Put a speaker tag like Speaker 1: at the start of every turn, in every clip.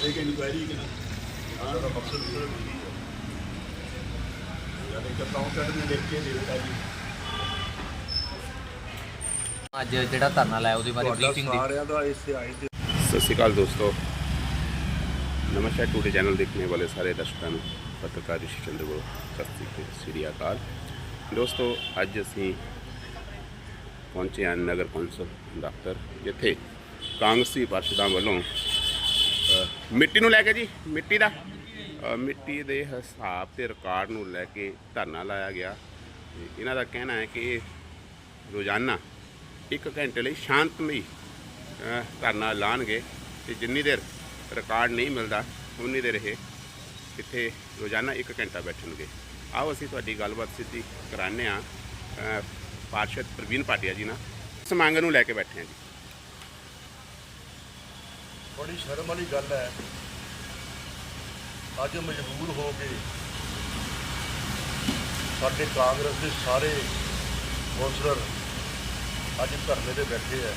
Speaker 1: ਇੱਕ ਇਨਕੁਆਇਰੀ ਕਿ ਨਾ ਹਾਂ ਦਾ ਮਕਸਦ ਸਿਰਫ ਇਹੀ ਹੈ ਯਾਨੀ ਕਿ ਅਕਾਊਂਟੈਂਟ ਨੇ ਲਿਖ ਕੇ ਦੇ ਦਿੱਤਾ ਜੀ
Speaker 2: ਅੱਜ ਜਿਹੜਾ ਧਰਨਾ ਲਾਇਆ ਉਹਦੇ ਬਾਰੇ
Speaker 1: ਤੁਹਾਡਾ
Speaker 2: ਬਰੀਫਿੰਗ ਦੀ
Speaker 1: ਸਾਰਿਆਂ ਦਾ ਇਸੇ ਆਏ ਤੇ
Speaker 3: ਸਤਿ ਸ਼੍ਰੀ ਅਕਾਲ ਦੋਸਤੋ। ਨਮਸਕਾਰ ਟੂਡੇ ਚੈਨਲ ਦੇਖਣੇ ਵਾਲੇ ਸਾਰੇ ਦਰਸ਼ਕਾਂ ਨੂੰ ਪੱਤਰਕਾਰ ਰਿਸ਼ੀ ਚੰਦਰ ਕੋਲ। ਸਤਿ ਸ਼੍ਰੀ ਅਕਾਲ। ਦੋਸਤੋ ਅੱਜ ਅਸੀਂ ਪਹੁੰਚੇ ਹਾਂ ਨਗਰ ਕੌਂਸਲ ਦਫ਼ਤਰ ਜਿੱਥੇ ਕਾਂਗਰਸੀ ਪਾਰਸ਼ਦਾਂ ਵੱਲੋਂ ਮਿੱਟੀ ਨੂੰ ਲੈ ਕੇ ਜੀ ਮਿੱਟੀ ਦਾ। ਅ, ਮਿੱਟੀ ਦੇ ਹਿਸਾਬ ਤੇ ਰਿਕਾਰਡ ਨੂੰ ਲੈ ਕੇ ਧਰਨਾ ਲਾਇਆ ਗਿਆ। ਤੇ ਇਹਨਾਂ ਦਾ ਕਹਿਣਾ ਹੈ ਕਿ ਇਹ ਰੋਜ਼ਾਨਾ 1 ਘੰਟੇ ਲਈ ਸ਼ਾਂਤਮਈ ਅ, ਧਰਨਾ ਲਾਣਗੇ ਤੇ ਜਿੰਨੀ ਦੇਰ ਰਿਕਾਰਡ ਨਹੀਂ ਮਿਲਦਾ ਉਨੀ ਦੇਰ ਇਹ ਇੱਥੇ ਰੋਜ਼ਾਨਾ 1 ਘੰਟਾ ਬੈਠਣਗੇ। ਆਓ ਅਸੀਂ ਤੁਹਾਡੀ ਗੱਲਬਾਤ ਸਿੱਧੀ ਕਰਾਉਂਦੇ ਆ ਪਾਰਸ਼ਦ ਪ੍ਰਵੀਨ ਪਾਟਿਆ ਜੀ ਨਾਲ। ਇਸ ਮੰਗ ਨੂੰ ਲੈ ਕੇ ਬੈਠੇ ਹਾਂ ਜੀ।
Speaker 1: ਬੜੀ ਸ਼ਰਮ ਵਾਲੀ ਗੱਲ ਹੈ। ਅੱਜ ਮਜਬੂਰ ਹੋ ਕੇ ਸਾਡੇ ਕਾਂਗਰਸ ਦੇ ਸਾਰੇ ਕੌਂਸਲਰ ਅੱਜ ਧਰਨੇ ਤੇ ਬੈਠੇ ਆ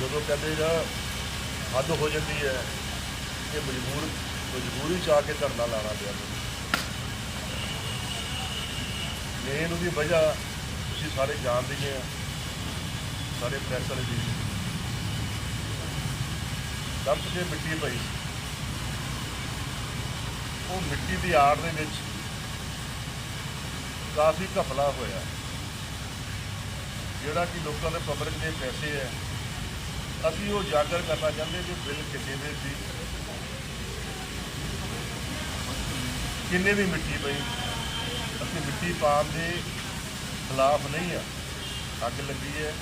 Speaker 1: ਜਦੋਂ ਕਹਿੰਦੇ ਨਾ, ਹੱਦ ਹੋ ਜਾਂਦੀ ਹੈ ਕਿ ਮਜਬੂਰ, ਮਜਬੂਰੀ ਚ ਆ ਕੇ ਧਰਨਾ ਲਾਣਾ ਪਿਆ। ਮੇਨ ਉਹਦੀ ਵਜ੍ਹਾ ਤੁਸੀਂ ਸਾਰੇ ਜਾਣਦੇ ਹੀ ਆ ਸਾਰੇ ਪ੍ਰੈਸ ਵਾਲੇ ਵੀ। ਡੰਪ 'ਚ ਮਿੱਟੀ ਪਈ ਉਹ ਮਿੱਟੀ ਦੀ ਆੜ ਦੇ ਵਿੱਚ ਕਾਫੀ ਘਪਲਾ ਹੋਇਆ। ਜਿਹੜਾ ਕਿ ਲੋਕਾਂ ਦੇ ਪਬਲਿਕ ਦੇ ਪੈਸੇ ਹੈ। ਅਸੀਂ ਉਹ ਉਜਾਗਰ ਕਰਨਾ ਚਾਹੁੰਦੇ ਕਿ ਬਿੱਲ ਕਿੰਨੇ ਦੇ ਸੀ। ਕਿੰਨੇ ਦੀ ਮਿੱਟੀ ਪਈ। ਅਸੀਂ ਮਿੱਟੀ ਪਾਉਣ ਦੇ ਖਿਲਾਫ ਨਹੀਂ ਆ ਅੱਗ ਲੱਗੀ ਹੈ।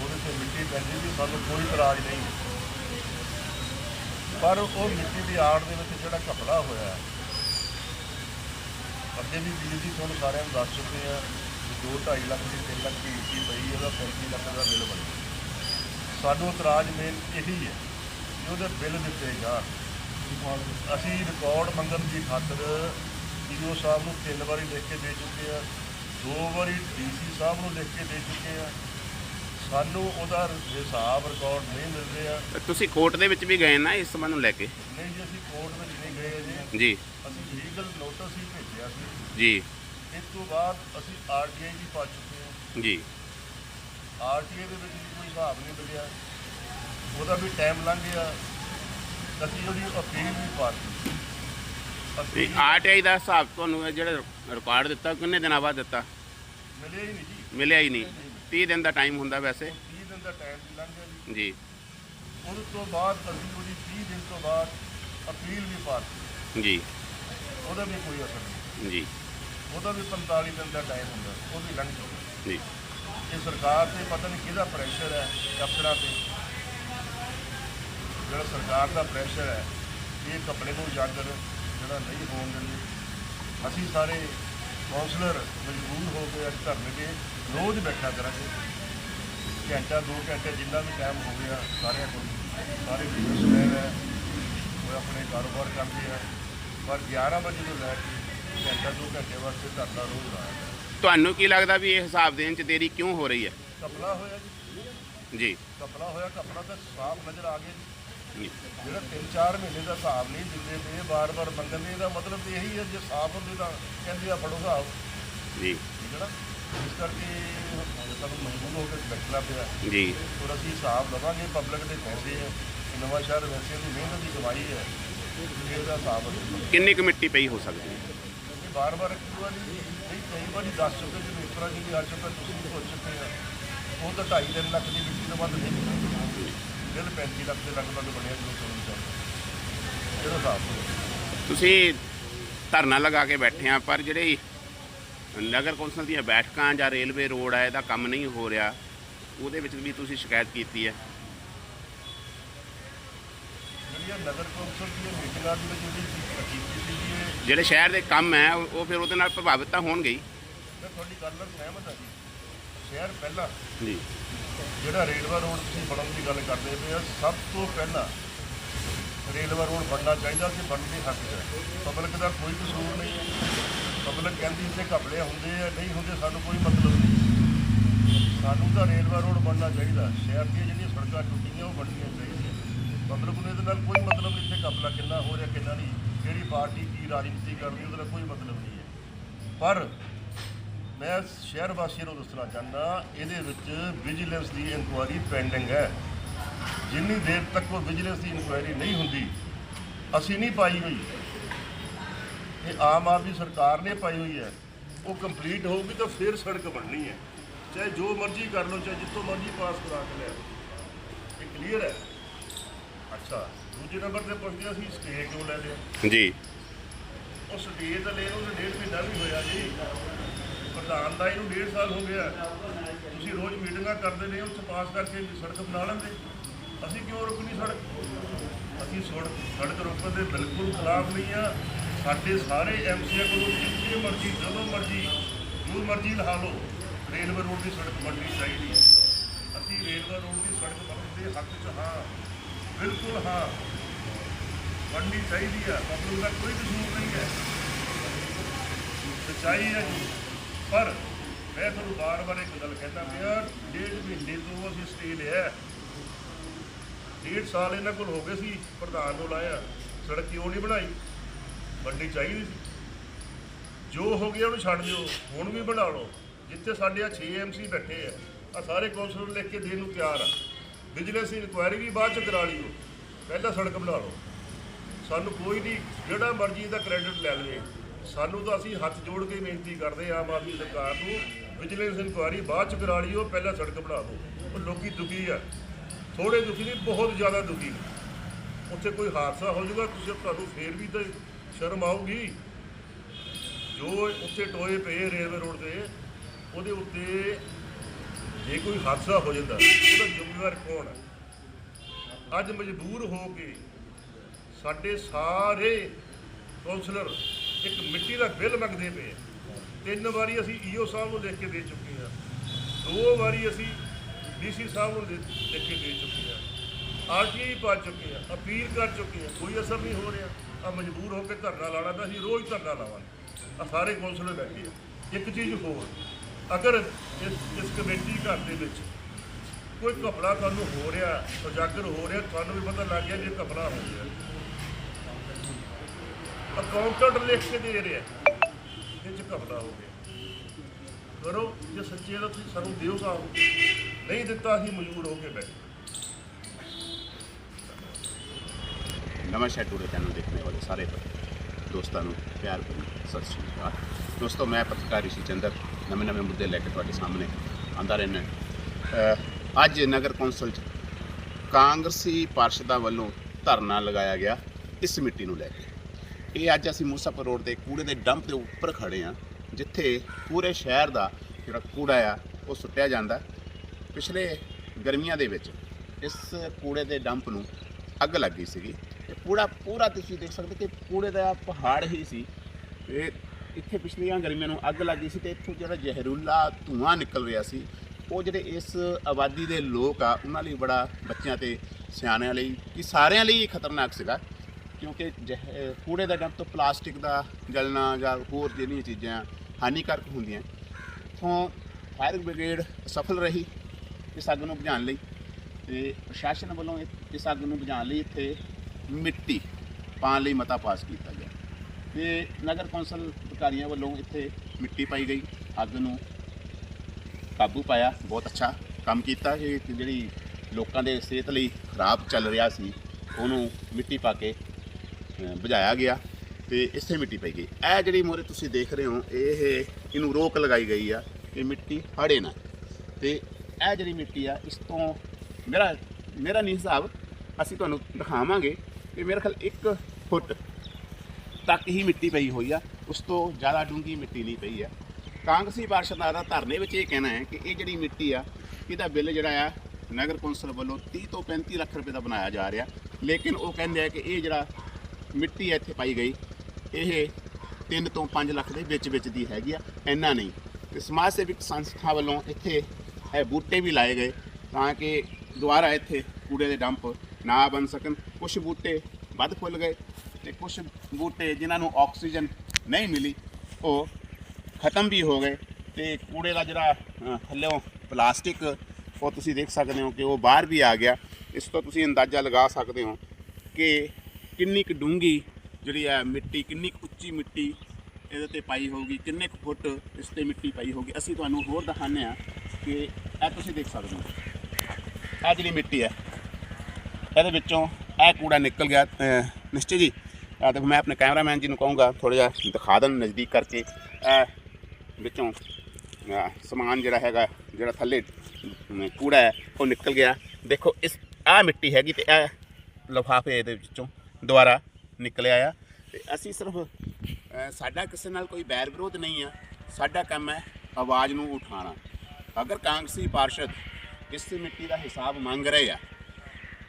Speaker 1: ਉਹਦੇ ਤੇ ਮਿੱਟੀ ਪੈਂਦੀ ਵੀ ਸਾਨੂੰ ਕੋਈ ਇਤਰਾਜ਼ ਨਹੀਂ ਹੈ। ਪਰ ਉਹ ਮਿੱਟੀ ਦੀ ਆੜ ਦੇ ਵਿੱਚ ਜਿਹੜਾ ਘਪਲਾ ਹੋਇਆ ਅੱਗੇ ਵੀ ਬਿਜਲੀ ਤੁਹਾਨੂੰ ਸਾਰਿਆਂ ਨੂੰ ਦੱਸ ਚੁੱਕੇ ਆ ਕਿ 2.5 ਲੱਖ ਦੀ 3 ਲੱਖ ਦੀ ਮਿੱਟੀ ਪਈ ਉਹਦਾ 35 ਲੱਖ ਦਾ ਬਿੱਲ ਬਣਿਆ ਸਾਨੂੰ ਇਤਰਾਜ਼ ਮੇਨ ਇਹੀ ਹੈ ਕਿ ਉਹਦੇ ਬਿੱਲ ਦਿੱਤੇ ਜਾਣ। ਅਸੀਂ ਰਿਕਾਰਡ ਮੰਗਣ ਦੀ ਖਾਤਰ ਈਓ ਸਾਹਿਬ ਨੂੰ ਤਿੰਨ ਵਾਰੀ ਲਿਖ ਕੇ ਦੇ ਚੁੱਕੇ ਆ ਦੋ ਵਾਰੀ ਡੀਸੀ ਸਾਹਿਬ ਨੂੰ ਲਿਖ ਕੇ ਦੇ ਚੁੱਕੇ ਆ ਸਾਨੂੰ ਉਹਦਾ ਹਿਸਾਬ ਰਿਕਾਰਡ ਨਹੀਂ ਮਿਲ ਰਿਹਾ
Speaker 3: ਤੁਸੀਂ ਕੋਰਟ ਦੇ ਵਿੱਚ ਵੀ ਗਏ ਨਾ ਇਸ ਸੰਬੰਧ ਨੂੰ ਲੈ ਕੇ?
Speaker 1: ਨਹੀਂ ਜੀ ਅਸੀਂ ਕੋਰਟ ਵਿੱਚ ਨਹੀਂ ਗਏ ਜੀ।
Speaker 3: ਜੀ।
Speaker 1: ਅਸੀਂ ਲੀਗਲ ਨੋਟਿਸ ਹੀ ਭੇਜਿਆ ਸੀ।
Speaker 3: ਜੀ।
Speaker 1: ਇਸ ਤੋਂ ਬਾਅਦ ਅਸੀਂ ਆਰਟੀਆਈ ਵੀ ਪਾ ਚੁੱਕੇ ਹਾਂ।
Speaker 3: ਜੀ।
Speaker 1: ਆਰਟੀਆਈ ਦੇ ਵਿੱਚ ਵੀ ਕੋਈ ਹਿਸਾਬ ਨਹੀਂ ਮਿਲਿਆ। ਉਹਦਾ ਵੀ ਟਾਈਮ ਲੰਘ ਗਿਆ। ਅਸੀਂ ਉਹਦੀ ਅਪੀਲ ਵੀ ਪਾ ਦਿੱਤੀ।
Speaker 3: ਆਰਟੀਆਈ ਦਾ ਹਿਸਾਬ ਤੁਹਾਨੂੰ ਜਿਹੜਾ ਰਿਕਾਰਡ ਦਿੱਤਾ ਕਿੰਨੇ ਦਿਨਾਂ ਬਾਅਦ ਦਿੱਤਾ?
Speaker 1: ਮਿਲਿਆ ਹੀ ਨਹੀਂ ਜੀ।
Speaker 3: ਮਿਲਿਆ ਹੀ ਨਹੀਂ। 30 ਦਿਨ ਦਾ ਟਾਈਮ ਹੁੰਦਾ ਵੈਸੇ।
Speaker 1: 30 ਦਿਨ ਦਾ ਟਾਈਮ ਲੰਘ ਗਿਆ ਜੀ।
Speaker 3: ਜੀ।
Speaker 1: ਉਸ ਤੋਂ ਬਾਅਦ ਅਸੀਂ ਉਹਦੀ 30 ਦਿਨ ਤੋਂ ਬਾਅਦ ਅਪੀਲ ਵੀ ਪਾ ਦਿੱਤੀ।
Speaker 3: ਜੀ।
Speaker 1: ਉਹਦਾ ਵੀ ਕੋਈ ਅਸਰ ਨਹੀਂ।
Speaker 3: ਜੀ।
Speaker 1: ਉਹਦਾ ਵੀ 45 ਦਿਨ ਦਾ ਟਾਈਮ ਹੁੰਦਾ ਉਹ ਵੀ ਲੰਘ ਚੁੱਕਾ
Speaker 3: ਜੀ।
Speaker 1: ਇਹ ਸਰਕਾਰ ਤੇ ਪਤਾ ਨਹੀਂ ਕਿਹਦਾ ਪ੍ਰੈਸ਼ਰ ਹੈ ਅਫਸਰਾਂ ਤੇ। ਜਿਹੜਾ ਸਰਕਾਰ ਦਾ ਪ੍ਰੈਸ਼ਰ ਹੈ ਇਹ ਕੱਪੜੇ ਨੂੰ ਉਜਾਗਰ ਜਿਹੜਾ ਨਹੀਂ ਹੋਣ ਦਿੰਦੇ। ਅਸੀਂ ਸਾਰੇ ਕਾਉਂਸਲਰ ਮਜਬੂਰ ਹੋ ਕੇ ਅੱਜ ਧਰਨੇ ਤੇ ਰੋਜ਼ ਬੈਠਾ ਕਰਾਂਗੇ। ਘੰਟਾ ਦੋ ਘੰਟੇ ਜਿੰਨਾ ਵੀ ਟਾਈਮ ਹੋ ਗਿਆ ਸਾਰਿਆਂ ਕੋਲ ਸਾਰੇ ਬਿਜ਼ਨਸਮੈਨ ਹੈ ਉਹ ਆਪਣੇ ਕਾਰੋਬਾਰ ਕਰਦੇ ਆ। ਪਰ 11 ਵਜੇ ਤੋਂ ਲੈ ਕੇ ਘੰਟਾ ਦੋ ਘੰਟੇ ਵਾਸਤੇ ਧਰਨਾ ਰੋਜ਼ ਲਾਇਆ
Speaker 3: ਤੁਹਾਨੂੰ ਕੀ ਲੱਗਦਾ ਵੀ ਇਹ ਹਿਸਾਬ ਦੇਣ ਚ ਦੇਰੀ ਕਿਉਂ ਹੋ ਰਹੀ ਹੈ?
Speaker 1: ਕਪੜਾ ਹੋਇਆ ਜੀ।
Speaker 3: ਜੀ।
Speaker 1: ਕਪੜਾ ਹੋਇਆ ਕਪੜਾ ਤਾਂ ਸਾਫ਼ ਨਜ਼ਰ ਆ ਗਿਆ ਜੀ
Speaker 3: ਜੀ
Speaker 1: ਜਿਹੜਾ 3-4 ਮਹੀਨੇ ਦਾ ਹਿਸਾਬ ਨਹੀਂ ਦਿੰਦੇ ਪਏ ਬਾਰ-ਬਾਰ ਮੰਗਣ ਦੇ ਇਹਦਾ ਮਤਲਬ ਤਾਂ ਇਹੀ ਹੈ ਜੇ ਸਾਫ਼ ਹੁੰਦੇ ਤਾਂ ਕਹਿੰਦੇ ਆ ਫੜੋ ਹਿਸਾਬ।
Speaker 3: ਜੀ।
Speaker 1: ਠੀਕ ਹੈ ਨਾ? ਇਸ ਕਰਕੇ ਸਾਨੂੰ ਮਜਬੂਰ ਹੋ ਕੇ ਬੈਠਣਾ ਪਿਆ।
Speaker 3: ਜੀ।
Speaker 1: ਔਰ ਅਸੀਂ ਹਿਸਾਬ ਲਵਾਂਗੇ ਪਬਲਿਕ ਦੇ ਪੈਸੇ ਹੈ ਇਹ ਨਵਾਂ ਸ਼ਹਿਰ ਵੈਸੇ ਦੀ ਮਿਹਨਤ ਦੀ ਕਮਾਈ ਹੈ। ਇਹਦਾ ਹਿਸਾਬ ਅਸੀਂ
Speaker 3: ਕਿੰਨੀ ਕਮੇਟੀ ਪਈ ਹੋ ਸਕਦੀ ਹੈ?
Speaker 1: ਇਹ ਬਾਰ-ਬਾਰ ਇੱਕ ਵਾਰੀ ਨਹੀਂ ਕਈ ਵਾਰੀ ਦੱਸ ਚੁੱਕੇ ਜਿਵੇਂ ਇਸ ਤਰ੍ਹਾਂ ਜੀ ਵੀ ਤੁਸੀਂ ਸੋਚ ਚੁੱਕੇ ਆ ਉਹ ਤਾਂ 2.5 ਲੱਖ ਦੀ ਮਿੱਟੀ ਤੋਂ ਵੱਧ ਨਹੀਂ। ਬਣਦੀ ਬਿੱਲ 35 ਲੱਖ ਦੇ ਲਗਭਗ ਬਣਿਆ ਜੋ ਸੁਣਨ ਚਾਹੁੰਦਾ। ਇਹਦਾ ਹਿਸਾਬ ਹੋਇਆ
Speaker 3: ਤੁਸੀਂ ਧਰਨਾ ਲਗਾ ਕੇ ਬੈਠੇ ਆ ਪਰ ਜਿਹੜੇ ਨਗਰ ਕੌਂਸਲ ਦੀਆਂ ਬੈਠਕਾਂ ਜਾਂ ਰੇਲਵੇ ਰੋਡ ਆ ਇਹਦਾ ਕੰਮ ਨਹੀਂ ਹੋ ਰਿਹਾ। ਉਹਦੇ ਵਿੱਚ ਵੀ ਤੁਸੀਂ ਸ਼ਿਕਾਇਤ ਕੀਤੀ ਹੈ।
Speaker 1: ਜਿਹੜੀਆਂ ਨਗਰ ਕੌਂਸਲ ਦੀਆਂ ਮੀਟਿੰਗਾਂ ਦੇ ਵਿੱਚ ਜਿਹੜੀ ਕੀਤੀ
Speaker 3: ਸ਼ਹਿਰ ਦੇ ਕੰਮ ਹੈ ਉਹ ਉਹ ਫਿਰ ਉਹਦੇ ਨਾਲ ਪ੍ਰਭਾਵਿਤ ਤਾਂ ਹੋਣਗੇ ਹੀ।
Speaker 1: ਮੈਂ ਤੁਹਾਡੀ ਗੱਲ ਨਾਲ ਸਹਿਮਤ ਹਾਂ ਜੀ। ਸ਼ਹਿਰ ਪਹਿਲਾਂ
Speaker 3: ਜੀ।
Speaker 1: ਜਿਹੜਾ ਰੇਲਵਾ ਰੋਡ ਤੁਸੀਂ ਬਣਨ ਦੀ ਗੱਲ ਕਰਦੇ ਪਏ ਆ ਸਭ ਤੋਂ ਪਹਿਲਾਂ ਰੇਲਵਾ ਰੋਡ ਬਣਨਾ ਚਾਹੀਦਾ ਸੀ ਬਣਨ ਦੇ ਹੱਕ 'ਚ ਪਬਲਿਕ ਦਾ ਕੋਈ ਕਸੂਰ ਨਹੀਂ। ਹੈ ਪਬਲਿਕ ਕਹਿੰਦੀ ਇੱਥੇ ਘਪਲੇ ਹੁੰਦੇ ਆ ਨਹੀਂ ਹੁੰਦੇ ਸਾਨੂੰ ਕੋਈ ਮਤਲਬ ਨਹੀਂ। ਸਾਨੂੰ ਤਾਂ ਰੇਲਵੇ ਰੋਡ ਬਣਨਾ ਚਾਹੀਦਾ। ਸ਼ਹਿਰ ਦੀਆਂ ਜਿਹੜੀਆਂ ਸੜਕਾਂ ਟੁੱਟੀਆਂ ਉਹ ਬਣਨੀਆਂ ਚਾਹੀਦੀਆਂ। ਮਤਲਬ ਨੂੰ ਇਹਦੇ ਨਾਲ ਕੋਈ ਮਤਲਬ ਨਹੀਂ ਇੱਥੇ ਕਪਲਾ ਕਿੰਨਾ ਹੋ ਰਿਹਾ ਕਿੰਨਾ ਨਹੀਂ। ਕਿਹੜੀ ਪਾਰਟੀ ਕੀ ਰਾਜਨੀਤੀ ਕਰਦੀ ਉਹਦੇ ਨਾਲ ਕੋਈ ਮਤਲਬ ਨਹੀਂ ਹੈ। ਪਰ ਮੈਂ ਸ਼ਹਿਰ ਵਾਸੀਆਂ ਨੂੰ ਦੱਸਣਾ ਚਾਹੁੰਦਾ ਇਹਦੇ ਵਿੱਚ ਵਿਜੀਲੈਂਸ ਦੀ ਇਨਕੁਆਇਰੀ ਪੈਂਡਿੰਗ ਹੈ। ਜਿੰਨੀ ਦੇਰ ਤੱਕ ਉਹ ਵਿਜੀਲੈਂਸ ਦੀ ਇਨਕੁਆਇਰੀ ਨਹੀਂ ਹੁੰਦੀ ਅਸੀਂ ਨਹੀਂ ਪਾਈ ਹੋਈ। ਇਹ ਆਮ ਆਦਮੀ ਸਰਕਾਰ ਨੇ ਪਾਈ ਹੋਈ ਹੈ। ਉਹ ਕੰਪਲੀਟ ਹੋਊਗੀ ਤਾਂ ਫਿਰ ਸੜਕ ਬਣਨੀ ਹੈ। ਚਾਹੇ ਜੋ ਮਰਜ਼ੀ ਕਰ ਲਓ ਚਾਹੇ ਜਿੱਥੋਂ ਮਰਜ਼ੀ ਪਾਸ ਕਰਾ ਕੇ ਲੈ। ਇਹ ਕਲੀਅਰ ਹੈ। ਅੱਛਾ ਦੂਜੇ ਨੰਬਰ ਤੇ ਪੁੱਛਦੇ ਅਸੀਂ ਸਟੇ ਕਿਉਂ ਲੈ ਲਿਆ?
Speaker 3: ਜੀ।
Speaker 1: ਉਹ ਸਟੇ ਤਾਂ ਲੈ ਉਹਨੂੰ ਡੇਢ ਮਹੀਨਾ ਵੀ ਹੋਇਆ ਜੀ। ਪ੍ਰਧਾਨ ਦਾ, ਇਹਨੂੰ ਡੇਢ ਸਾਲ ਹੋ ਗਿਆ। ਤੁਸੀਂ ਰੋਜ਼ ਮੀਟਿੰਗਾਂ ਕਰਦੇ ਨੇ, ਉੱਥੇ ਪਾਸ ਕਰਕੇ ਸੜਕ ਬਣਾ ਲੈਂਦੇ। ਅਸੀਂ ਕਿਉਂ ਰੁਕਣੀ ਸੜਕ? ਅਸੀਂ ਸੜਕ ਸੜਕ ਰੋਕਣ ਦੇ ਬਿਲਕੁਲ ਖਿਲਾਫ ਨਹੀਂ ਆ। ਸਾਡੇ ਸਾਰੇ ਐਮਸੀਏ ਕੋਲੋਂ ਜਿੱਥੇ ਮਰਜ਼ੀ, ਜਦੋਂ ਮਰਜ਼ੀ, ਜੋ ਮਰਜ਼ੀ ਲਹਾ ਲਓ, ਰੇਲਵੇ ਰੋਡ ਦੀ ਸੜਕ ਬਣਨੀ ਚਾਹੀਦੀ ਹੈ। ਅਸੀਂ ਰੇਲਵੇ ਰੋਡ ਦੀ ਸੜਕ ਬਣਨ ਦੇ ਹੱਕ 'ਚ ਹਾਂ। ਬਿਲਕੁਲ ਹਾਂ। ਬਣਨੀ ਚਾਹੀਦੀ ਹੈ ਪਬਲਿਕ ਦਾ ਕੋਈ ਕਸੂਰ ਨਹੀਂ ਹੈ। ਸੱਚਾਈ ਹੈ ਜੀ। ਪਰ ਮੈਂ ਤੁਹਾਨੂੰ ਬਾਰ-ਬਾਰ ਇੱਕ ਗੱਲ ਕਹਿੰਦਾ ਪਿਆ, ਡੇਢ ਮਹੀਨੇ ਤੋਂ ਅਸੀਂ ਸਟੇ ਲਿਆ। ਡੇਢ ਸਾਲ ਇਹਨਾਂ ਕੋਲ ਹੋ ਗਏ ਸੀ, ਪ੍ਰਧਾਨ ਨੂੰ ਲਾਇਆ। ਸੜਕ ਕਿਉਂ ਨਹੀਂ ਬਣਾਈ? ਬਣਨੀ ਚਾਹੀਦੀ ਸੀ। ਜੋ ਹੋ ਗਿਆ ਉਹਨੂੰ ਛੱਡ ਦਿਓ, ਹੁਣ ਵੀ ਬਣਾ ਲਓ। ਜਿੱਥੇ ਸਾਡੇ ਆ 6 ਐਮਸੀ ਬੈਠੇ ਆ ਆ ਸਾਰੇ ਕੌਂਸਲਰ ਲਿਖ ਕੇ ਦੇਣ ਨੂੰ ਤਿਆਰ ਆ। ਵਿਜੀਲੈਂਸ ਦੀ ਇਨਕੁਆਇਰੀ ਵੀ ਬਾਅਦ ਚ ਕਰਾ ਲਿਓ। ਪਹਿਲਾਂ ਸੜਕ ਬਣਾ ਲਓ। ਸਾਨੂੰ ਕੋਈ ਨਹੀਂ, ਜਿਹੜਾ ਮਰਜ਼ੀ ਦਾ ਕ੍ਰੈਡਿਟ ਲੈ ਲਵੇ। ਸਾਨੂੰ ਤਾਂ ਅਸੀਂ ਹੱਥ ਜੋੜ ਕੇ ਬੇਨਤੀ ਕਰਦੇ ਆਮ ਆਦਮੀ ਸਰਕਾਰ ਨੂੰ ਵਿਜੀਲੈਂਸ ਇਨਕੁਆਇਰੀ ਬਾਅਦ ਚ ਕਰਾ ਲਿਓ, ਪਹਿਲਾਂ ਸੜਕ ਬਣਾ ਦਿਓ। ਉਹ ਲੋਕੀ ਦੁਖੀ ਆ। ਥੋੜੇ ਦੁਖੀ ਨਹੀਂ, ਬਹੁਤ ਜ਼ਿਆਦਾ ਦੁਖੀ ਨੇ। ਉੱਥੇ ਕੋਈ ਹਾਦਸਾ ਹੋ ਜਾਊਗਾ, ਤੁਸੀਂ ਤੁਹਾਨੂੰ ਫੇਰ ਵੀ ਤਾਂ ਸ਼ਰਮ ਆਊਗੀ। ਜੋ ਉੱਥੇ ਟੋਏ ਪਏ ਰੇਲਵੇ ਰੋਡ ਤੇ, ਉਹਦੇ ਉੱਤੇ ਜੇ ਕੋਈ ਹਾਦਸਾ ਹੋ ਜਾਂਦਾ, ਉਹਦਾ ਜ਼ਿੰਮੇਵਾਰ ਕੌਣ ਹੈ ਅੱਜ ਮਜਬੂਰ ਹੋ ਕੇ ਸਾਡੇ ਸਾਰੇ ਕਾਉਂਸਲਰ ਇੱਕ ਮਿੱਟੀ ਦਾ ਬਿੱਲ ਮੰਗਦੇ ਪਏ ਆ। ਤਿੰਨ ਵਾਰੀ ਅਸੀਂ ਈਓ ਸਾਹਿਬ ਨੂੰ ਲਿਖ ਕੇ ਦੇ ਚੁੱਕੇ ਹਾਂ ਦੋ ਵਾਰੀ ਅਸੀਂ ਡੀਸੀ ਸਾਹਿਬ ਨੂੰ ਲਿਖ ਲਿਖ ਕੇ ਦੇ ਚੁੱਕੇ ਹਾਂ ਆਰਟੀਆਈ ਪਾ ਚੁੱਕੇ ਹਾਂ ਅਪੀਲ ਕਰ ਚੁੱਕੇ ਹਾਂ ਕੋਈ ਅਸਰ ਨਹੀਂ ਹੋ ਰਿਹਾ। ਆ ਮਜਬੂਰ ਹੋ ਕੇ ਧਰਨਾ ਲਾਣਾ ਤਾਂ ਅਸੀਂ ਰੋਜ਼ ਧਰਨਾ ਲਾਵਾਂਗੇ। ਆ ਸਾਰੇ ਕੌਂਸਲਰ ਬੈਠੇ ਆ। ਇੱਕ ਚੀਜ਼ ਹੋਰ, ਅਗਰ ਇਸ ਇਸ ਕਮੇਟੀ ਘਰ ਦੇ ਵਿੱਚ ਕੋਈ ਘਪਲਾ ਤੁਹਾਨੂੰ ਹੋ ਰਿਹਾ, ਉਜਾਗਰ ਹੋ ਰਿਹਾ, ਤੁਹਾਨੂੰ ਵੀ ਪਤਾ ਲੱਗ ਗਿਆ ਜੇ ਘਪਲਾ ਹੋ ਗਿਆ। ਅਕਾਊਂਟੈਂਟ ਲਿਖ ਕੇ ਦੇ ਰਿਹਾ। ਇਹ ਚ ਘਪਲਾ ਹੋ ਗਿਆ। ਕਰੋ, ਜੇ ਸੱਚੇ ਦਾ ਤੁਸੀਂ ਸਾਨੂੰ ਦਿਓ ਕੰਮ। ਨਹੀਂ ਦਿੱਤਾ, ਅਸੀਂ ਮਜਬੂਰ ਹੋ ਕੇ ਬੈਠੇ।
Speaker 3: ਨਵਾਂ ਟੂਡੇ ਚੈਨਲ ਦੇਖਣੇ ਵਾਲੇ ਸਾਰੇ ਦੋਸਤਾਂ ਨੂੰ ਪਿਆਰ ਭਰੀ ਸਤਿ ਸ਼੍ਰੀ ਅਕਾਲ। ਦੋਸਤੋ, ਮੈਂ ਪੱਤਰਕਾਰ ਰਿਸ਼ੀ ਚੰਦਰ ਨਵੇਂ ਨਵੇਂ ਮੁੱਦੇ ਲੈ ਕੇ ਤੁਹਾਡੇ ਸਾਹਮਣੇ ਆਂਦਾ ਰਹਿਣਾ ਅੱਜ ਨਗਰ ਕੌਂਸਲ 'ਚ ਕਾਂਗਰਸੀ ਪਾਰਸ਼ਦਾਂ ਵੱਲੋਂ ਧਰਨਾ ਲਗਾਇਆ ਗਿਆ, ਇਸ ਮਿੱਟੀ ਨੂੰ ਲੈ ਕੇ। ਇਹ ਅੱਜ ਅਸੀਂ ਮੂਸਾਪੁਰ ਰੋਡ ਦੇ ਕੂੜੇ ਦੇ ਡੰਪ ਦੇ ਉੱਪਰ ਖੜੇ ਆ ਜਿੱਥੇ ਪੂਰੇ ਸ਼ਹਿਰ ਦਾ ਜਿਹੜਾ ਕੂੜਾ ਆ, ਉਹ ਸੁੱਟਿਆ ਜਾਂਦਾ। ਪਿਛਲੇ ਗਰਮੀਆਂ ਦੇ ਵਿੱਚ ਇਸ ਕੂੜੇ ਦੇ ਡੰਪ ਨੂੰ ਅੱਗ ਲੱਗ ਗਈ ਸੀਗੀ। ਇਹ ਕੂੜਾ ਪੂਰਾ ਤੁਸੀਂ ਦੇਖ ਸਕਦੇ ਕਿ ਕੂੜੇ ਦਾ ਪਹਾੜ ਹੀ ਸੀ। ਇਹ ਇੱਥੇ ਪਿਛਲੀਆਂ ਗਰਮੀਆਂ ਨੂੰ ਅੱਗ ਲੱਗ ਗਈ ਸੀ ਤੇ ਇੱਥੋਂ ਜਿਹੜਾ ਜ਼ਹਿਰੀਲਾ ਧੂਆਂ ਨਿਕਲ ਰਿਹਾ ਸੀ, ਉਹ ਜਿਹੜੇ ਇਸ ਆਬਾਦੀ ਦੇ ਲੋਕ ਆ, ਉਹਨਾਂ ਲਈ ਬੜਾ ਬੱਚਿਆਂ ਤੇ ਸਿਆਣਿਆਂ ਲਈ, ਕਿ ਸਾਰਿਆਂ ਲਈ ਹੀ ਖਤਰਨਾਕ ਸੀਗਾ। ਕਿਉਂਕਿ ਜ਼ਹ- ਕੂੜੇ ਦਾ ਡੰਪ ਤੋਂ ਪਲਾਸਟਿਕ ਦਾ ਗਲਣਾ ਜਾਂ ਹੋਰ ਜਿਹੜੀਆਂ ਚੀਜ਼ਾਂ ਹਾਨੀਕਾਰਕ ਹੁੰਦੀਆਂ। ਤੋਂ ਫਾਇਰ ਬ੍ਰਿਗੇਡ ਸਫਲ ਰਹੀ ਇਸ ਅੱਗ ਨੂੰ ਬੁਝਾਉਣ ਲਈ ਤੇ ਪ੍ਰਸ਼ਾਸਨ ਵੱਲੋਂ ਇਸ ਅੱਗ ਨੂੰ ਬੁਝਾਉਣ ਲਈ ਇੱਥੇ ਮਿੱਟੀ ਪਾਉਣ ਲਈ ਮਤਾ ਪਾਸ ਕੀਤਾ ਗਿਆ। ਤੇ ਨਗਰ ਕੌਂਸਲ ਅਧਿਕਾਰੀਆਂ ਵੱਲੋਂ ਇੱਥੇ ਮਿੱਟੀ ਪਾਈ ਗਈ, ਅੱਗ ਨੂੰ ਕਾਬੂ ਪਾਇਆ, ਬਹੁਤ ਅੱਛਾ ਕੰਮ ਕੀਤਾ। ਇਹ ਜਿਹੜੀ ਲੋਕਾਂ ਦੇ ਸਿਹਤ ਲਈ ਖਰਾਬ ਚੱਲ ਰਿਹਾ ਸੀ, ਉਹਨੂੰ ਮਿੱਟੀ ਪਾ ਕੇ ਬੁਝਾਇਆ ਗਿਆ ਤੇ ਇਸੇ ਮਿੱਟੀ ਪਈ ਗਈ। ਇਹ ਜਿਹੜੀ ਮੋਰੇ ਤੁਸੀਂ ਦੇਖ ਰਹੇ ਹੋ, ਇਹ ਇਹਨੂੰ ਰੋਕ ਲਗਾਈ ਗਈ ਆ ਕਿ ਮਿੱਟੀ ਹੜੇ ਨਾ। ਤੇ ਇਹ ਜਿਹੜੀ ਮਿੱਟੀ ਆ, ਇਸ ਤੋਂ ਮੇਰਾ ਮੇਰਾ ਨਹੀਂ ਹਿਸਾਬ, ਅਸੀਂ ਤੁਹਾਨੂੰ ਦਿਖਾਵਾਂਗੇ ਕਿ ਮੇਰੇ ਖਿਆਲ 1 ਫੁੱਟ ਤੱਕ ਹੀ ਮਿੱਟੀ ਪਈ ਹੋਈ ਆ। ਉਸ ਤੋਂ ਜ਼ਿਆਦਾ ਡੂੰਗੀ ਮਿੱਟੀ ਨਹੀਂ ਪਈ ਆ। ਕਾਂਗਰਸੀ ਪਾਰਸ਼ਦਾਂ ਦਾ ਧਰਨੇ ਵਿੱਚ ਇਹ ਕਹਿਣਾ ਹੈ ਕਿ ਇਹ ਜਿਹੜੀ ਮਿੱਟੀ ਆ, ਇਹਦਾ ਬਿੱਲ ਜਿਹੜਾ ਆ, ਨਗਰ ਕੌਂਸਲ ਵੱਲੋਂ 30 ਤੋਂ 35 ਲੱਖ ਰੁਪਏ ਦਾ ਬਣਾਇਆ ਜਾ ਰਿਹਾ। ਲੇਕਿਨ ਉਹ ਕਹਿੰਦੇ ਆ ਕਿ ਇਹ ਜਿਹੜਾ ਮਿੱਟੀ ਇੱਥੇ ਪਾਈ ਗਈ। ਇਹ 3 ਤੋਂ 5 ਲੱਖ ਦੇ ਵਿੱਚ ਵਿੱਚ ਦੀ ਹੈਗੀ ਆ ਇੰਨਾ ਨਹੀਂ। ਤੇ ਸਮਾਜ ਸੇਵਿਕ ਸੰਸਥਾ ਵੱਲੋਂ ਇੱਥੇ ਇਹ ਬੂਟੇ ਵੀ ਲਾਏ ਗਏ ਤਾਂ ਕਿ ਦੁਬਾਰਾ ਇੱਥੇ ਕੂੜੇ ਦੇ ਡੰਪ ਨਾ ਬਣ ਸਕਣ। ਕੁਝ ਬੂਟੇ ਵੱਧ ਫੁੱਲ ਗਏ ਤੇ ਕੁਝ ਬੂਟੇ ਜਿਨ੍ਹਾਂ ਨੂੰ ਆਕਸੀਜਨ ਨਹੀਂ ਮਿਲੀ ਉਹ ਖਤਮ ਵੀ ਹੋ ਗਏ। ਤੇ ਕੂੜੇ ਦਾ ਜਿਹੜਾ ਅ, ਪਲਾਸਟਿਕ ਉਹ ਤੁਸੀਂ ਦੇਖ ਸਕਦੇ ਹੋ ਕਿ ਉਹ ਬਾਹਰ ਵੀ ਆ ਗਿਆ। ਇਸ ਤੋਂ ਤੁਸੀਂ ਅੰਦਾਜ਼ਾ ਲਗਾ ਸਕਦੇ ਹੋ ਕਿ ਕਿੰਨੀ ਕੁ ਡੂੰਗੀ ਜਿਹੜੀ ਹੈ ਮਿੱਟੀ, ਕਿੰਨੀ ਕੁ ਉੱਚੀ ਮਿੱਟੀ ਇਹਦੇ ਤੇ ਪਾਈ ਹੋਊਗੀ, ਕਿੰਨੇ ਕੁ ਫੁੱਟ ਇਸ ਤੇ ਮਿੱਟੀ ਪਾਈ ਹੋਊਗੀ, ਅਸੀਂ ਤੁਹਾਨੂੰ ਹੋਰ ਦਿਖਾਉਂਦੇ ਆ ਕਿ ਇਹ ਤੁਸੀਂ ਦੇਖ ਸਕਦੇ ਹੋ। ਇਹ ਜਿਹੜੀ ਮਿੱਟੀ ਹੈ, ਇਹਦੇ ਵਿੱਚੋਂ ਇਹ ਕੂੜਾ ਨਿਕਲ ਗਿਆ, ਅਹ ਜੀ। ਆ ਦੇਖੋ, ਮੈਂ ਆਪਣੇ ਕੈਮਰਾਮੈਨ ਜੀ ਨੂੰ ਕਹੂੰਗਾ ਥੋੜਾ ਜਿਹਾ ਦਿਖਾ ਦੇਣ ਨਜ਼ਦੀਕ ਕਰਕੇ। ਇਹ ਵਿੱਚੋਂ ਸਮਾਨ ਜਿਹੜਾ ਹੈਗਾ, ਜਿਹੜਾ ਥੱਲੇ ਕੂੜਾ ਹੈ, ਉਹ ਨਿਕਲ ਗਿਆ। ਦੇਖੋ, ਇਸ ਆ ਮਿੱਟੀ ਹੈਗੀ ਤੇ ਇਹ ਲਿਫਾਫੇ ਇਹਦੇ ਵਿੱਚੋਂ। ਦੁਆਰਾ ਨਿਕਲਿਆ ਆ। ਤੇ ਅਸੀਂ ਸਿਰਫ ਸਾਡਾ ਕਿਸੇ ਨਾਲ ਕੋਈ ਬੈਰ ਵਿਰੋਧ ਨਹੀਂ ਆ। ਸਾਡਾ ਕੰਮ ਹੈ ਆਵਾਜ਼ ਨੂੰ ਉਠਾਉਣਾ। ਅਗਰ ਕਾਂਗਰਸੀ ਪਾਰਸ਼ਦ ਇਸ ਮਿੱਟੀ ਦਾ ਹਿਸਾਬ ਮੰਗ ਰਹੇ ਆ,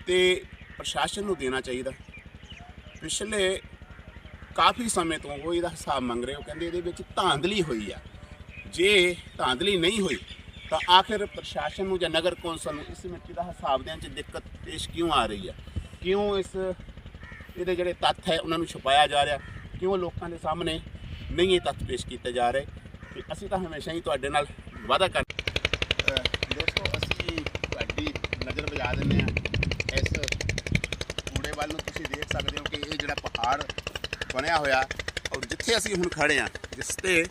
Speaker 3: ਤੇ ਪ੍ਰਸ਼ਾਸਨ ਨੂੰ ਦੇਣਾ ਚਾਹੀਦਾ। ਪਿਛਲੇ ਕਾਫੀ ਸਮੇਂ ਤੋਂ ਉਹ ਇਹਦਾ ਹਿਸਾਬ ਮੰਗ ਰਹੇ ਹੋ ਕਹਿੰਦੇ ਇਹਦੇ ਵਿੱਚ ਧਾਂਦਲੀ ਹੋਈ ਆ। ਜੇ ਧਾਂਦਲੀ ਨਹੀਂ ਹੋਈ, ਤਾਂ ਆਖਿਰ ਪ੍ਰਸ਼ਾਸਨ ਨੂੰ ਜਾਂ ਨਗਰ ਕੌਂਸਲ ਨੂੰ ਇਸ ਮਿੱਟੀ ਦਾ ਹਿਸਾਬ ਦੇਣ 'ਚ ਦਿੱਕਤ ਪੇਸ਼ ਕਿਉਂ ਆ ਰਹੀ ਆ? ਕਿਉਂ ਇਸ ਇਹਦੇ ਜਿਹੜੇ ਤੱਥ ਹੈ, ਉਹਨਾਂ ਨੂੰ ਛੁਪਾਇਆ ਜਾ ਰਿਹਾ। ਕਿਉਂ ਲੋਕਾਂ ਦੇ ਸਾਹਮਣੇ ਨਹੀਂ ਇਹ ਤੱਥ ਪੇਸ਼ ਕੀਤੇ ਜਾ ਰਹੇ? ਕਿ ਅਸੀਂ ਤਾਂ ਹਮੇਸ਼ਾ ਹੀ ਤੁਹਾਡੇ ਨਾਲ ਵਾਅਦਾ ਕਰ ਦੋਸਤੋ, ਅਸੀਂ ਤੁਹਾਡੀ ਨਜ਼ਰ ਵਜਾ ਦਿੰਦੇ ਹਾਂ। ਇਸ ਕੂੜੇ ਵੱਲ ਨੂੰ ਤੁਸੀਂ ਦੇਖ ਸਕਦੇ ਹੋ ਕਿ ਇਹ ਜਿਹੜਾ ਪਹਾੜ ਬਣਿਆ ਹੋਇਆ ਔਰ ਜਿੱਥੇ ਅਸੀਂ ਹੁਣ ਖੜੇ ਆ ਜਿਸ ਤੇ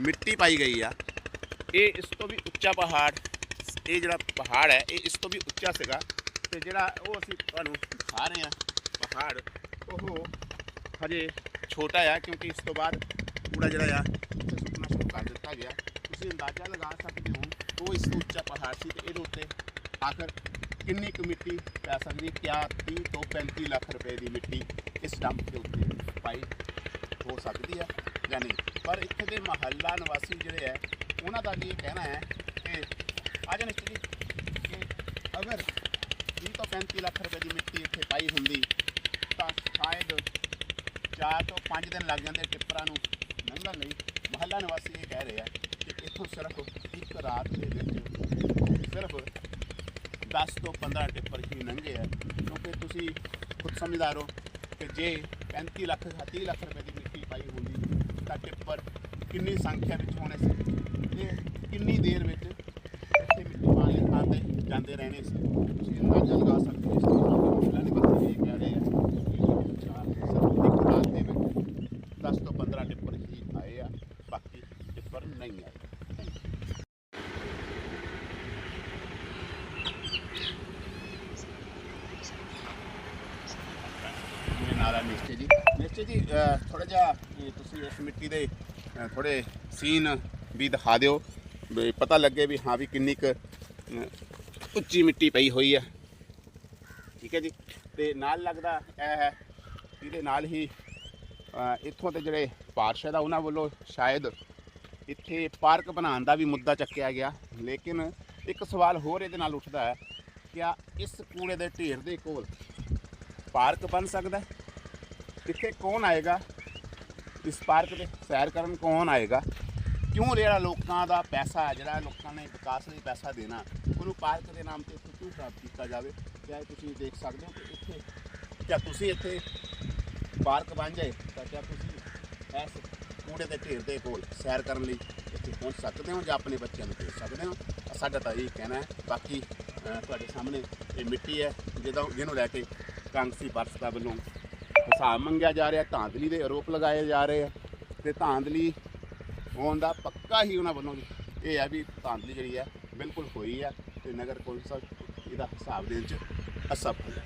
Speaker 3: ਮਿੱਟੀ ਪਾਈ ਗਈ ਆ, ਇਹ ਇਸ ਤੋਂ ਵੀ ਉੱਚਾ ਪਹਾੜ, ਇਹ ਜਿਹੜਾ ਪਹਾੜ ਹੈ, ਇਹ ਇਸ ਤੋਂ ਵੀ ਉੱਚਾ ਸੀਗਾ। ਤੇ ਜਿਹੜਾ ਉਹ ਅਸੀਂ ਤੁਹਾਨੂੰ ਦਿਖਾ ਰਹੇ ਆ ਪਹਾੜ ਉਹ ਹਜੇ ਛੋਟਾ ਆ ਕਿਉਂਕਿ ਇਸ ਤੋਂ ਬਾਅਦ ਕੂੜਾ ਜਿਹੜਾ ਆ ਸੁੱਟਣਾ ਸ਼ੁਰੂ ਕਰ ਦਿੱਤਾ ਗਿਆ ਤੁਸੀਂ ਅੰਦਾਜ਼ਾ ਲਗਾ ਸਕਦੇ ਹੋ ਉਹ ਇਸ ਤੋਂ ਉੱਚਾ ਪਹਾੜ ਸੀ ਤੇ ਇਹਦੇ ਉੱਤੇ ਆਖਰ ਕਿੰਨੀ ਕੁ ਮਿੱਟੀ ਪੈ ਸਕਦੀ ਹੈ? ਕਿਆ 30 ਤੋਂ 35 ਲੱਖ ਰੁਪਏ ਦੀ ਮਿੱਟੀ ਇਸ ਡੰਪ ਦੇ ਉੱਤੇ ਪਾਈ ਹੋ ਸਕਦੀ ਹੈ ਜਾਂ ਨਹੀਂ ਪਰ ਇੱਥੇ ਦੇ ਮਹੱਲਾ ਨਿਵਾਸੀ ਜਿਹੜੇ ਹੈ ਉਹਨਾਂ ਦਾ ਵੀ ਇਹ ਕਹਿਣਾ ਹੈ ਕਿ ਆ ਜਾਣ ਕਿ ਅਗਰ 30 ਤੋਂ 35 ਲੱਖ ਰੁਪਏ ਦੀ ਮਿੱਟੀ ਇੱਥੇ ਪਾਈ ਹੁੰਦੀ ਤਾਂ ਸ਼ਾਇਦ 4 ਤੋਂ 5 ਦਿਨ ਲੱਗ ਜਾਂਦੇ ਟਿੱਪਰਾਂ ਨੂੰ ਲੰਘਣ ਲਈ। ਮਹੱਲਾ ਨਿਵਾਸੀ ਇਹ ਕਹਿ ਰਹੇ ਆ ਕਿ ਇੱਥੋਂ ਸਿਰਫ ਇੱਕ ਰਾਤ ਦੇ ਵਿੱਚ ਸਿਰਫ 10 ਤੋਂ 15 ਟਿੱਪਰ ਹੀ ਲੰਘੇ ਆ। ਕਿਉਂਕਿ ਤੁਸੀਂ ਖੁਦ ਸਮਝਦਾਰ ਹੋ ਕਿ ਜੇ 35 ਲੱਖ 30 ਲੱਖ ਰੁਪਏ ਦੀ ਮਿੱਟੀ ਪਾਈ ਹੁੰਦੀ ਤਾਂ ਟਿੱਪਰ ਕਿੰਨੀ ਸੰਖਿਆ ਵਿੱਚ ਹੋਣੇ ਸੀ? ਇਹ ਕਿੰਨੀ ਦੇਰ ਵਿੱਚ ਇੱਥੇ ਮਿੱਟੀ ਪਾਉਣ ਲਈ ਜਾਂਦੇ ਰਹਿਣੇ ਸੀ? ਤੁਸੀਂ ਅੰਦਾਜ਼ਾ ਲਗਾ ਸਕਦੇ ਹੋ ਇਸ ਤੋਂ ਮਹਿਲਾ ਨਿਵਾਸੀ ਇਹ ਕਹਿ ਰਹੇ ਆ। ਕਿ ਦੇ ਵਿੱਚ 10 ਤੋਂ 15 ਟਿੱਪਰ ਹੀ ਆਏ ਆ ਬਾਕੀ ਟਿੱਪਰ ਨਹੀਂ ਆਏ Thank you. ਮੇਰੇ ਨਾਲ ਆ ਨਿਸ਼ਚੈ ਜੀ ਨਿਸ਼ਚੈ ਜੀ ਥੋੜਾ ਜਿਹਾ ਤੁਸੀਂ ਇਸ ਮਿੱਟੀ ਦੇ ਅਹ, ਥੋੜੇ ਸੀਨ ਵੀ ਦਿਖਾ ਦਿਓ ਵੀ ਪਤਾ ਲੱਗੇ ਵੀ ਹਾਂ ਵੀ ਕਿੰਨੀ ਕੁ ਉੱਚੀ ਮਿੱਟੀ ਪਈ ਹੋਈ ਆ ਠੀਕ ਹੈ ਜੀ ਤੇ ਨਾਲ ਲੱਗਦਾ ਇਹ ਹੈ ਇਹਦੇ ਨਾਲ ਹੀ ਇੱਥੋਂ ਦੇ ਜਿਹੜੇ ਪਾਰਸ਼ਦ ਆ ਉਹਨਾਂ ਵੱਲੋਂ ਸ਼ਾਇਦ ਇੱਥੇ ਪਾਰਕ ਬਣਾਉਣ ਦਾ ਵੀ ਮੁੱਦਾ ਚੱਕਿਆ ਗਿਆ। ਲੇਕਿਨ ਇੱਕ ਸਵਾਲ ਹੋਰ ਇਹਦੇ ਨਾਲ ਉੱਠਦਾ ਹੈ ਕਿ ਇਸ ਕੂੜੇ ਦੇ ਢੇਰ ਦੇ ਕੋਲ ਪਾਰਕ ਬਣ ਸਕਦਾ ਇੱਥੇ ਕੌਣ ਆਏਗਾ? ਇਸ ਪਾਰਕ ਦੇ ਸੈਰ ਕਰਨ ਕੌਣ ਆਏਗਾ? ਕਿਉਂ ਜਿਹੜਾ ਲੋਕਾਂ ਦਾ ਪੈਸਾ ਜਿਹੜਾ ਲੋਕਾਂ ਨੇ ਵਿਕਾਸ ਲਈ ਪੈਸਾ ਦੇਣਾ, ਉਹਨੂੰ ਪਾਰਕ ਦੇ ਨਾਮ ਤੇ ਇੱਥੇ ਕਿਉਂ ਪ੍ਰਾਪਤ ਕੀਤਾ ਜਾਵੇ? ਕਿਆ ਤੁਸੀਂ ਦੇਖ ਸਕਦੇ ਹੋ ਕਿ ਇੱਥੇ ਜਾਂ ਤੁਸੀਂ ਇੱਥੇ ਪਾਰਕ ਬਣ ਜਾਏ, ਤਾਂ ਕਿਆ ਤੁਸੀਂ ਇਸ ਕੂੜੇ ਦੇ ਢੇਰ ਦੇ ਕੋਲ ਸੈਰ ਕਰਨ ਲਈ ਇੱਥੇ ਪਹੁੰਚ ਸਕਦੇ ਹੋ ਜਾਂ ਆਪਣੇ ਬੱਚਿਆਂ ਨੂੰ ਭੇਜ ਸਕਦੇ ਹੋ? ਸਾਡਾ ਤਾਂ ਇਹ ਕਹਿਣਾ ਹੈ। ਬਾਕੀ ਤੁਹਾਡੇ ਸਾਹਮਣੇ ਇਹ ਮਿੱਟੀ ਹੈ, ਜਿਹਦਾ ਜਿਹਨੂੰ ਲੈ ਕੇ ਕਾਂਗਸੀ ਪਰਸਤਾ ਵੱਲੋਂ ਹਿਸਾਬ ਮੰਗਿਆ ਜਾ ਰਿਹਾ, ਧਾਂਦਲੀ ਦੇ ਆਰੋਪ ਲਗਾਏ ਜਾ ਰਹੇ ਆ। ਤੇ ਧਾਂਦਲੀ ਹੋਣ ਦਾ ਪੱਕਾ ਹੀ ਉਹਨਾਂ ਵੱਲੋਂ ਇਹ ਹੈ ਵੀ ਧਾਂਦਲੀ ਜਿਹੜੀ ਹੈ, ਬਿਲਕੁਲ ਹੋਈ ਹੈ ਤੇ ਨਗਰ ਕੌਂਸਲ ਇਹਦਾ ਹਿਸਾਬ ਦੇਣ ਚ ਅਸਫਲ ਹੈ।